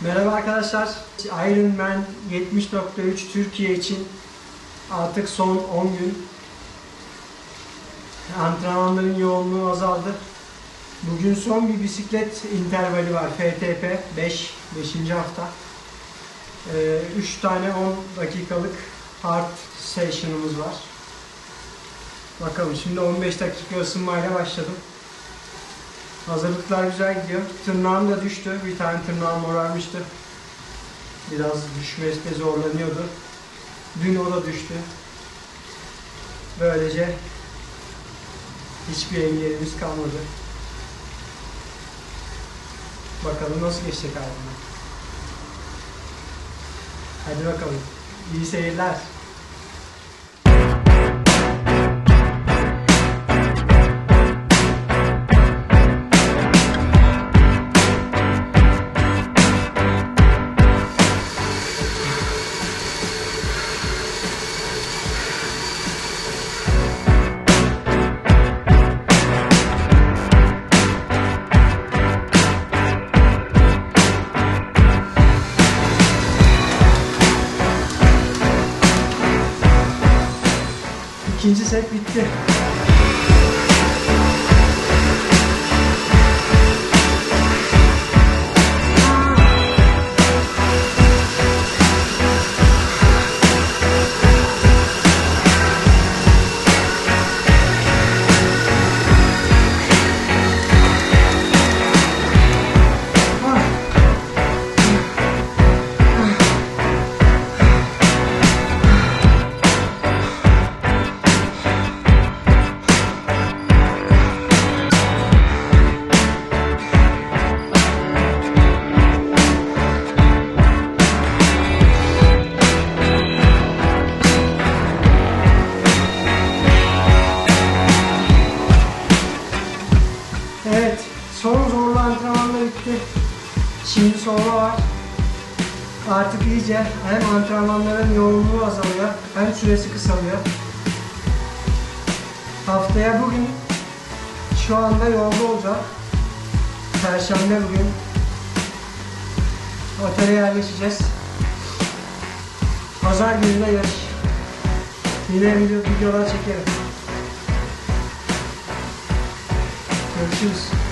Merhaba arkadaşlar. Ironman 70.3 Türkiye için artık son 10 gün antrenmanların yoğunluğu azaldı. Bugün son bir bisiklet intervali var. FTP 5. 5. hafta. 3 tane 10 dakikalık hard session'ımız var. Bakalım şimdi 15 dakika ısınmayla başladım. Hazırlıklar güzel gidiyor. Tırnağım da düştü. Bir tane tırnağım morarmıştı. Biraz düşmesine zorlanıyordu. Dün o da düştü. Böylece hiçbir engelimiz kalmadı. Bakalım nasıl geçecek ardından. Hadi bakalım. İyi seyirler. İkinci set bitti. Bitti. Şimdi solo var. Artık iyice hem antrenmanların yoğunluğu azalıyor hem süresi kısalıyor. Haftaya bugün şu anda yolda olacak. Perşembe bugün. Otele yerleşeceğiz. Pazar günü de yarış. Yine video, videolar çekerim. Görüşürüz.